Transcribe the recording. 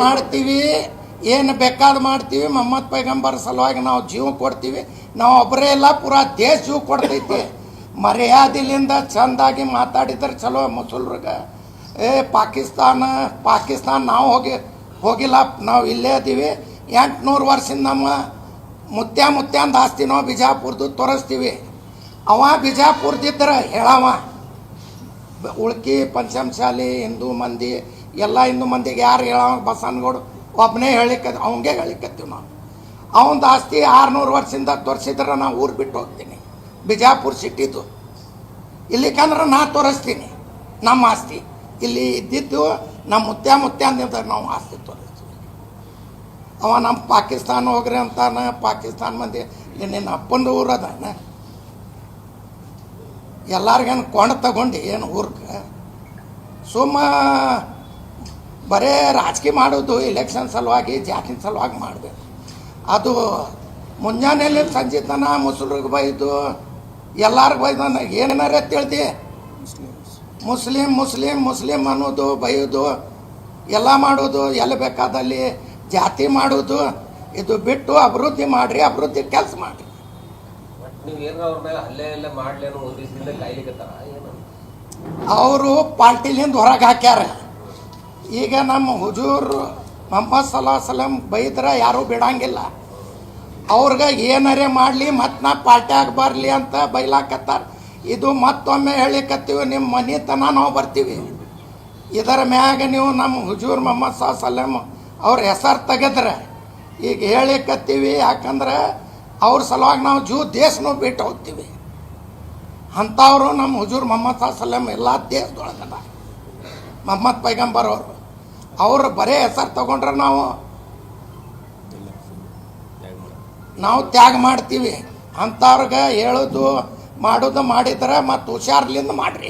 ಮಾಡ್ತೀವಿ, ಏನು ಬೇಕಾದ ಮಾಡ್ತೀವಿ, ಮೊಹಮ್ಮದ್ ಪೈಗಂಬರ್ ಸಲುವಾಗಿ ನಾವು ಜೀವ ಕೊಡ್ತೀವಿ. ನಾವು ಒಬ್ಬರೇ ಇಲ್ಲ, ಪೂರಾ ದೇಶ ಜೀವ ಕೊಡ್ತೈತಿ. ಮರ್ಯಾದಿಲಿಂದ ಚಂದಾಗಿ ಮಾತಾಡಿದ್ರೆ ಚಲೋ ಮುಸಲ್ರಿಗೆ. ಏ, ಪಾಕಿಸ್ತಾನ ಪಾಕಿಸ್ತಾನ, ನಾವು ಹೋಗಿ, ಹೋಗಿಲ್ಲ, ನಾವು ಇಲ್ಲೇ ಅದೀವಿ ಎಂಟುನೂರು ವರ್ಷದಿಂದ ನಮ್ಮ ಮುತ್ಯ ಮುತ್ಯಾಂದ ಆಸ್ತಿ ನಾವು ಬಿಜಾಪುರದ್ದು ತೋರಿಸ್ತೀವಿ. ಅವ ಬಿಜಾಪುರದಿದ್ರೆ ಹೇಳವ. ಉಳ್ಕಿ ಪಂಚಮಶಾಲಿ ಹಿಂದೂ ಮಂದಿ ಎಲ್ಲ ಹಿಂದೂ ಮಂದಿಗೆ ಯಾರು ಹೇಳೋ ಬಸವನಗೌಡ ಒಬ್ಬನೇ ಹೇಳಿಕ ಅವಂಗೆ ಹೇಳಿಕತ್ತೀವಿ ನಾವು. ಅವನ ಆಸ್ತಿ ಆರುನೂರು ವರ್ಷದಿಂದ ತೋರಿಸಿದ್ರೆ ನಾನು ಊರು ಬಿಟ್ಟು ಹೋಗ್ತೀನಿ. ಬಿಜಾಪುರ ಇಲ್ಲಿ ಇಲ್ಲಿಕಂದ್ರೆ ನಾ ತೋರಿಸ್ತೀನಿ. ನಮ್ಮ ಆಸ್ತಿ. ಇಲ್ಲಿ ಇದ್ದಿದ್ದು ನಮ್ಮ ಮುತ್ಯ ಅಂದಿದ್ದ ನಾವು ಆಸ್ತಿ ತೋರಿಸ್ತೀವಿ. ಅವ ನಮ್ಮ ಪಾಕಿಸ್ತಾನ ಹೋಗ್ರಿ ಅಂತಾನೆ, ಪಾಕಿಸ್ತಾನ ಮಂದಿ ನಿನ್ನ ಅಪ್ಪಂದು ಅದಾನ. ಎಲ್ಲರಿಗೇನು ಕೊಂಡ ತಗೊಂಡು ಏನು ಊರ್ಗೆ? ಸುಮ್ಮ ಬರೇ ರಾಜಕೀಯ ಮಾಡೋದು ಎಲೆಕ್ಷನ್ ಸಲುವಾಗಿ ಜಾತಿನ ಸಲುವಾಗಿ ಮಾಡಿದೆ ಅದು ಮುಂಜಾನೆಯಲ್ಲಿ ಸಂಜೆ ತನ ಮುಸ್ಲಿಮ್ರಿಗೆ ಬೈದು ಎಲ್ಲರಿಗೂ ಬೈದು ಏನಾರ ತಿಳ್ದಿ ಮುಸ್ಲಿಂ ಮುಸ್ಲಿಂ ಮುಸ್ಲಿಂ ಅನ್ನೋದು ಬೈಯೋದು ಎಲ್ಲ ಮಾಡೋದು ಎಲ್ಲಿ ಬೇಕಾದಲ್ಲಿ ಜಾತಿ ಮಾಡೋದು ಇದು ಬಿಟ್ಟು ಅಭಿವೃದ್ಧಿ ಮಾಡಿರಿ ಅಭಿವೃದ್ಧಿ ಕೆಲಸ ಮಾಡಿರಿ. ಅವರು ಪಾರ್ಟಿಲಿಂದ ಹೊರಗೆ ಹಾಕ್ಯಾರ. ಈಗ ನಮ್ಮ ಹುಜೂರ್ ಮೊಹಮ್ಮದ್ ಸಲಾ ಸಲಂ ಬೈದ್ರೆ ಯಾರೂ ಬಿಡಂಗಿಲ್ಲ. ಅವ್ರಿಗೆ ಏನರೇ ಮಾಡಲಿ, ಮತ್ತು ನಾ ಪಾರ್ಟ್ಯಾಗ ಬರಲಿ ಅಂತ ಬೈಲಾಕತ್ತಾರ. ಇದು ಮತ್ತೊಮ್ಮೆ ಹೇಳಿಕತ್ತೀವಿ ನಿಮ್ಮ ಮನೆತನ ನಾವು ಬರ್ತೀವಿ. ಇದರ ಮ್ಯಾಗ ನೀವು ನಮ್ಮ ಹುಜೂರ್ ಮೊಹಮ್ಮದ್ ಸಾ ಸಲಂ ಅವ್ರ ಹೆಸರು ತೆಗೆದ್ರೆ ಈಗ ಹೇಳಿಕತ್ತೀವಿ, ಯಾಕಂದ್ರೆ ಅವ್ರ ಸಲುವಾಗಿ ನಾವು ಜೂ ದೇಶನೂ ಬಿಟ್ಟು ಹೋಗ್ತೀವಿ. ಅಂಥವರು ನಮ್ಮ ಹುಜೂರ್ ಮೊಹಮ್ಮದ್ ಸಾ ಸಲಂ ಎಲ್ಲ ದೇಶದೊಳಗದ. ಮೊಹಮ್ಮದ್ ಪೈಗಂಬರ್ ಅವ್ರು ಬರೇ ಹೆಸರು ತಗೊಂಡ್ರೆ ನಾವು ನಾವು ತ್ಯಾಗ ಮಾಡ್ತೀವಿ. ಅಂಥವ್ರಿಗೆ ಹೇಳೋದು, ಮಾಡೋದು, ಮಾಡಿದ್ರೆ ಮತ್ತು ಹುಷಾರ್ಲಿಂದ ಮಾಡ್ರಿ.